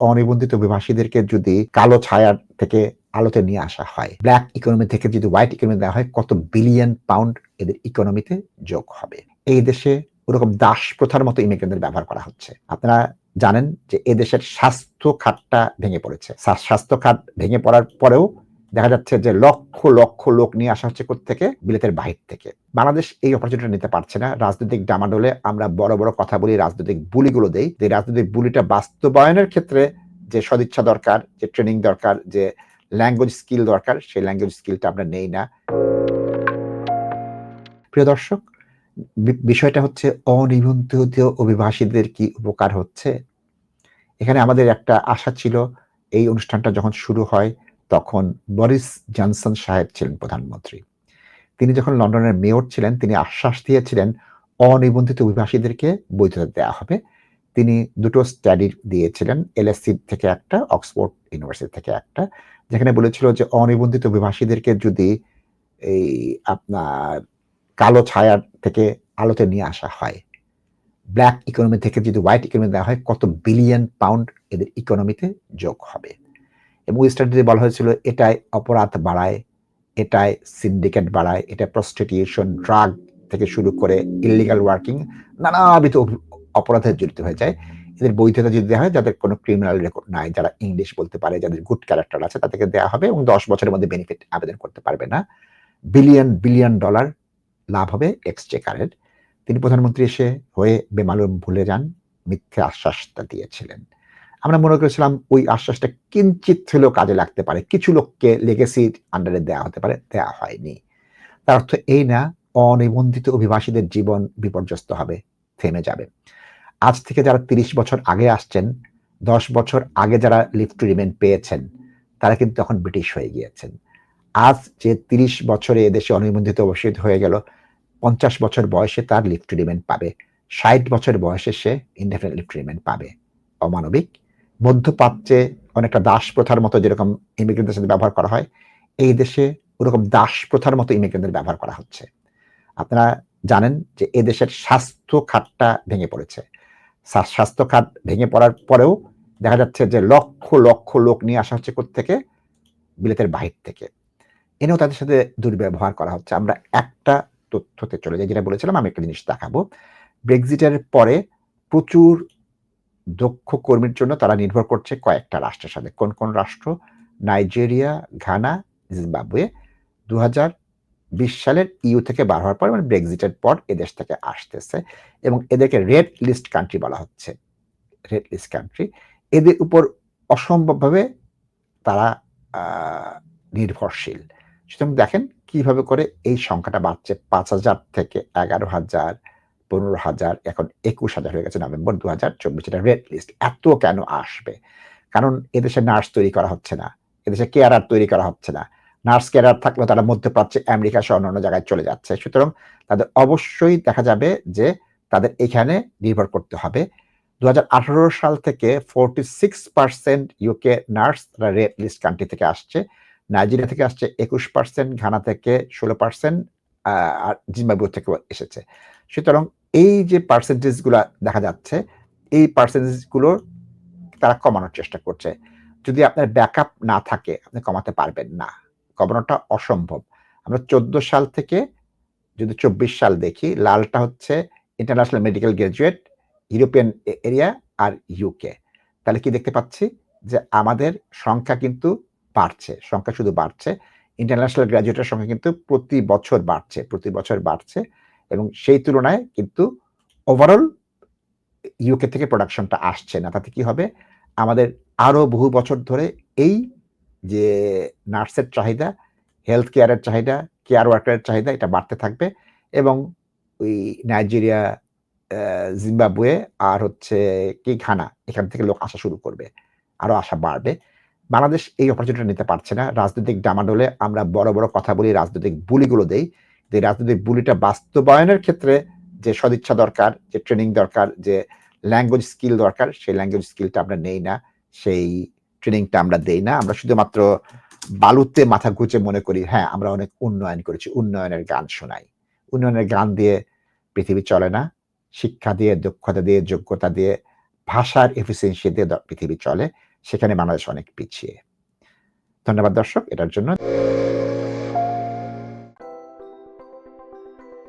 অনিবন্ধিত অভিবাসীদেরকে যদি কালো ছায়ার থেকে আলোতে নিয়ে আসা হয় ব্ল্যাক ইকোনমি থেকে যদি হোয়াইট ইকোনমি দেওয়া হয়, কত বিলিয়ন পাউন্ড এদের ইকোনমিতে যোগ হবে। এই দেশে ওরকম দাস প্রথার মতো ইমিগ্রেন্টদের ব্যবহার করা হচ্ছে। আপনারা জানেন যে এদেশের স্বাস্থ্য খাতটা ভেঙে পড়েছে। স্বাস্থ্য খাত ভেঙে পড়ার পরেও দেখা যাচ্ছে যে লক্ষ লক্ষ লোক নিয়ে আসা হচ্ছে থেকে বিলেতের বাহির থেকে। বাংলাদেশ এই অপরচুনিটি নিতে পারছে না। রাজনৈতিক ডামাডোলে আমরা বড় বড় কথা বলি, রাজনৈতিক বুলিগুলো দেই। যে রাজনৈতিক বুলিটা বাস্তবায়নের ক্ষেত্রে যে সদিচ্ছা দরকার, যে ট্রেনিং দরকার, যে ল্যাঙ্গুয়েজ স্কিল দরকার, সেই ল্যাঙ্গুয়েজ স্কিলটা আমরা নেই না। প্রিয় দর্শক বিষয়টা হচ্ছে অনিবন্ধিত অভিবাসীদের কি উপকার হচ্ছে? এখানে আমাদের একটা আশা ছিল, এই অনুষ্ঠানটা যখন শুরু হয় তখন বরিস জনসন সাহেব ছিলেন প্রধানমন্ত্রী। তিনি যখন লন্ডনের মেয়র ছিলেন, তিনি আশ্বাস দিয়েছিলেন, অনিবন্ধিত অভিবাসীদেরকে বৈধতা দেওয়া হবে। তিনি দুটো স্টাডি দিয়েছিলেন এলএসসি থেকে একটা, অক্সফোর্ড ইউনিভার্সিটি থেকে একটা, যেখানে বলেছিল যে অনিবন্ধিত অভিবাসীদেরকে যদি এই আপনার কালো ছায়ার থেকে আলোতে নিয়ে আসা হয়, ব্ল্যাক ইকোনমি থেকে যদি হোয়াইট ইকোনমি দেওয়া হয়, কত বিলিয়ন পাউন্ড এদের ইকোনমিতে যোগ হবে। এবং স্টাডিতে বলা হয়েছিল, এটাই অপরাধ বাড়ায়, এটাই সিন্ডিকেট বাড়ায় এটা প্রস্টিটিউশন ড্রাগ থেকে শুরু করে ইলিগাল ওয়ার্কিং নানাবিধ অপরাধে জড়িত হয়ে যায়। এদের বৈধতা যদি দেওয়া হয়, যাদের কোনো ক্রিমিনাল রেকর্ড নাই, যারা ইংলিশ বলতে পারে, যাদের গুড ক্যারেক্টার আছে, তাদেরকে দেওয়া হবে এবং দশ বছরের মধ্যে বেনিফিট আবেদন করতে পারবে না। বিলিয়ন বিলিয়ন ডলার লাভ হবে এক্সচেকারের তিনি প্রধানমন্ত্রী এসে হয়ে বেমালুম ভুলে যান, মিথ্যে আশ্বাসটা দিয়েছিলেন। আমরা মনে করেছিলাম ওই আশ্বাসটা কিঞ্চিত হলেও কাজে লাগতে পারে। কিছু লোককে লেগেসির আন্ডারে দেওয়া হতে পারে দেওয়া হয়নি। তার অর্থ এই না, অনিবন্ধিত অভিবাসীদের জীবন বিপর্যস্ত হবে, থেমে যাবে। আজ থেকে যারা তিরিশ বছর আগে আসছেন, দশ বছর আগে যারা লিভ টু পেয়েছেন, তারা কিন্তু তখন ব্রিটিশ হয়ে গিয়েছেন। আজ যে তিরিশ বছরে এদেশে অনিবন্ধিত অবশ্যই হয়ে গেল, পঞ্চাশ বছর বয়সে তার লিভ টু রিমেন পাবে। ষাট বছর বয়সে সে ইনডেফিনেট লিভ টু রিমেন পাবে। অমানবিক মধ্যপ্রাচ্যে অনেকটা দাস প্রথার মতো যেরকম ইমিগ্রেন্টদের সাথে ব্যবহার করা হয়, এই দেশে ওরকম দাস প্রথার মতো ইমিগ্রেন্টদের ব্যবহার করা হচ্ছে। আপনারা জানেন যে এ দেশের স্বাস্থ্য খাতটা ভেঙে পড়েছে। স্বাস্থ্য খাত ভেঙে পড়ার পরেও দেখা যাচ্ছে যে লক্ষ লক্ষ লোক নিয়ে আসা হচ্ছে থেকে বিলেতের বাহির থেকে। এনেও তাদের সাথে দুর্ব্যবহার করা হচ্ছে। আমরা একটা তথ্যতে চলে যাই, যেটা বলেছিলাম, আমি একটা জিনিস দেখাবো। ব্রেক্সিটের পরে প্রচুর দক্ষ কর্মীর জন্য তারা নির্ভর করছে কয়েকটা রাষ্ট্রের সাথে। কোন কোন রাষ্ট্র? Nigeria, Ghana, Zimbabwe. দু বিশ সালের ইউ থেকে বার হওয়ার পর মানে ব্রেক্সিটের পর এদেশ থেকে আসতেছে এবং এদেরকে রেড লিস্ট কান্ট্রি বলা হচ্ছে। Red list country. এদের উপর অসম্ভবভাবে তারা নির্ভরশীল। সুতরাং দেখেন কীভাবে করে এই সংখ্যাটা বাড়ছে। পাঁচ হাজার থেকে এগারো হাজার পনেরো হাজার, এখন একুশ হাজার হয়ে গেছে নভেম্বর দু হাজার চব্বিশ, এটা রেড লিস্ট এত কেন আসবে? কারণ এদেশে নার্স তৈরি করা হচ্ছে না। এদেশে কেয়ারার তৈরি করা হচ্ছে না। নার্স কেয়ারার থাকলেও তারা মধ্যপ্রাচ্যে আমেরিকা সহ অন্যান্য জায়গায় চলে যাচ্ছে। সুতরাং তাদের অবশ্যই দেখা যাবে যে তাদের এখানে নির্ভর করতে হবে। দু হাজার আঠারো সাল থেকে forty six percent UK nurse তারা রেড লিস্ট কান্ট্রি থেকে আসছে। নাইজেরিয়া থেকে আসছে একুশ পার্সেন্ট ঘানা থেকে ষোলো পার্সেন্ট আর জিম্বাবু থেকেও এসেছে। সুতরাং এই যে পার্সেন্টেজগুলো দেখা যাচ্ছে, এই পার্সেন্টেজগুলোর তারা কমানোর চেষ্টা করছে। যদি আপনার ব্যাকআপ না থাকে, আপনি কমাতে পারবেন না। কমানোটা অসম্ভব। আমরা চোদ্দ সাল থেকে যদি চব্বিশ সাল দেখি, লালটা হচ্ছে international medical graduate European area আর ইউকে তাহলে কি দেখতে পাচ্ছি? যে আমাদের সংখ্যা কিন্তু বাড়ছে, সংখ্যা শুধু বাড়ছে। ইন্টারন্যাশনাল গ্র্যাজুয়েটের সংখ্যা কিন্তু প্রতি বছর বাড়ছে, প্রতি বছর বাড়ছে। এবং সেই তুলনায় কিন্তু ওভারঅল ইউকে থেকে প্রোডাকশনটা আসছে না। তাতে কি হবে? আমাদের আরও বহু বছর ধরে এই যে নার্সের চাহিদা হেলথ কেয়ারের চাহিদা কেয়ার ওয়ার্কারের চাহিদা, এটা বাড়তে থাকবে এবং ওই নাইজেরিয়া জিম্বাবুয়ে আর হচ্ছে কি ঘানা, এখান থেকে লোক আসা শুরু করবে, আরও আসা বাড়বে। বাংলাদেশ এই অপরচুনিটি নিতে পারছে না। রাজনৈতিক ডামাডোলে আমরা বড় বড় কথা বলি, রাজনৈতিক বুলিগুলো দেই। যে রাজনৈতিক বুলিটা বাস্তবায়নের ক্ষেত্রে যে সদিচ্ছা দরকার, যে ট্রেনিং দরকার, যে ল্যাঙ্গুয়েজ স্কিল দরকার, সেই ল্যাঙ্গুয়েজ স্কিলটা আমরা নেই না, সেই ট্রেনিংটা আমরা দেই না। আমরা শুধুমাত্র বালুতে মাথা গুঁজে মনে করি হ্যাঁ আমরা অনেক উন্নয়ন করেছি, উন্নয়নের গান শোনাই। উন্নয়নের গান দিয়ে পৃথিবী চলে না, শিক্ষা দিয়ে, দক্ষতা দিয়ে, যোগ্যতা দিয়ে, ভাষার এফিসিয়েন্সি দিয়ে পৃথিবী চলে, সেখানে বাংলাদেশ অনেক পিছিয়ে। ধন্যবাদ দর্শক, এটার জন্য।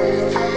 Thank you.